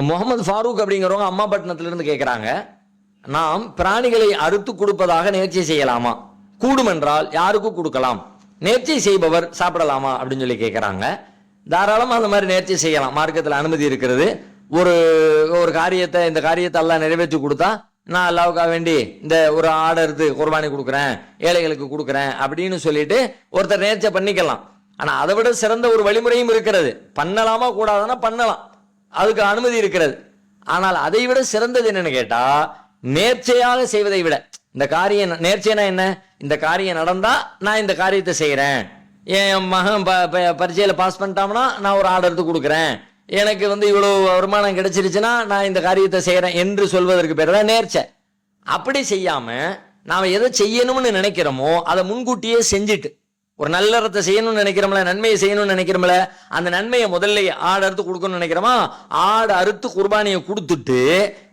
முகமது ஃபாரூக் அப்படிங்கிறவங்க அம்மா கேட்குறாங்க நாம் பிராணிகளை அறுத்து கொடுப்பதாக நேர்ச்சி செய்யலாமா? கூடுமென்றால் யாருக்கும் கொடுக்கலாம்? நேர்ச்சி செய்பவர் சாப்பிடலாமா? அப்படின்னு சொல்லி கேட்குறாங்க தாராளமாக அந்த மாதிரி நேர்ச்சி செய்யலாம். மார்க்கத்தில் அனுமதி இருக்கிறது. ஒரு ஒரு காரியத்தை இந்த காரியத்தை எல்லாம் நிறைவேற்றி கொடுத்தா நான் அல்லாவுக்காக வேண்டி இந்த ஒரு ஆடை எடுத்து குர்பானி கொடுக்குறேன் ஏழைகளுக்கு கொடுக்குறேன் அப்படின்னு சொல்லிட்டு ஒருத்தர் நேர்ச்சை பண்ணிக்கலாம். ஆனால் அதை விட சிறந்த ஒரு வழிமுறையும் இருக்கிறது. பண்ணலாமா கூடாதுன்னா பண்ணலாம். அதுக்கு அனுமதி இருக்கிறது. ஆனால் அதை விட சிறந்தது என்னன்னு கேட்டா நேர்ச்சையாக செய்வதை விட. இந்த காரியம் நேர்ச்சைனா என்ன? இந்த காரியம் நடந்தா நான் இந்த காரியத்தை செய்கிறேன் என் மகன் ப ப- பாஸ் பண்ணிட்டோம்னா நான் ஒரு ஆர்டர் எடுத்து கொடுக்குறேன். எனக்கு வந்து இவ்வளோ வருமானம் கிடைச்சிருச்சுன்னா நான் இந்த காரியத்தை செய்கிறேன் என்று சொல்வதற்கு பேர் தான் நேர்ச்சை. அப்படி செய்யாம நாம் எதை செய்யணும்னு நினைக்கிறோமோ அதை முன்கூட்டியே செஞ்சுட்டு ஒரு நல்லறத்தை செய்யணும்னு நினைக்கிறோம்ல நன்மையை செய்யணும்னு நினைக்கிறோம்ல அந்த நன்மையை முதல்ல ஆடு அறுத்து கொடுக்கணும்னு நினைக்கிறோமா? ஆடு அறுத்து குர்பானியை கொடுத்துட்டு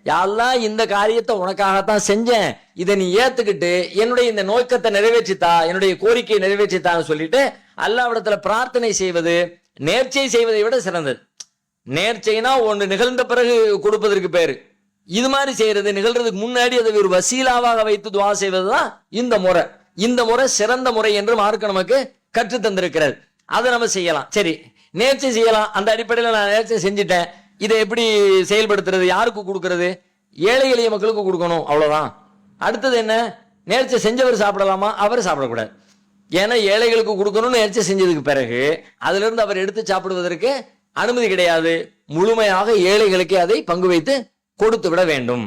யாரெல்லாம் இந்த காரியத்தை உனக்காகத்தான் செஞ்சேன். இதை நீ ஏத்துக்கிட்டு என்னுடைய இந்த நோக்கத்தை நிறைவேற்றித்தா என்னுடைய கோரிக்கையை நிறைவேற்றித்தான்னு சொல்லிட்டு அல்லாவிடத்துல பிரார்த்தனை செய்வது நேர்ச்சை செய்வதை விட சிறந்தது. நேர்ச்சைனா ஒன்று நிகழ்ந்த பிறகு கொடுப்பதற்கு பேரு. இது மாதிரி செய்யறது நிகழ்றதுக்கு முன்னாடி அதை ஒரு வசீலாவாக வைத்து துவா செய்வது தான் இந்த முறை. இந்த முறை சிறந்த முறை என்று மார்க்க நமக்கு கற்று தந்திருக்கிறது அதை நம்ம செய்யலாம். சரி நேர்ச்சி செய்யலாம். அந்த அடிப்படையில் நான் நேர்ச்சி செஞ்சுட்டேன். இதை எப்படி செயல்படுத்துறது? யாருக்கு கொடுக்கறது? ஏழை எளிய மக்களுக்கு கொடுக்கணும். அவ்வளோதான் அடுத்தது என்ன? நேர்ச்சி செஞ்சவர் சாப்பிடலாமா? அவர் சாப்பிடக்கூடாது. ஏன்னா ஏழைகளுக்கு கொடுக்கணும்னு நேர்ச்சி செஞ்சதுக்கு பிறகு அதிலிருந்து அவர் எடுத்து சாப்பிடுவதற்கு அனுமதி கிடையாது. முழுமையாக ஏழைகளுக்கு அதை பங்கு வைத்து கொடுத்து விட வேண்டும்.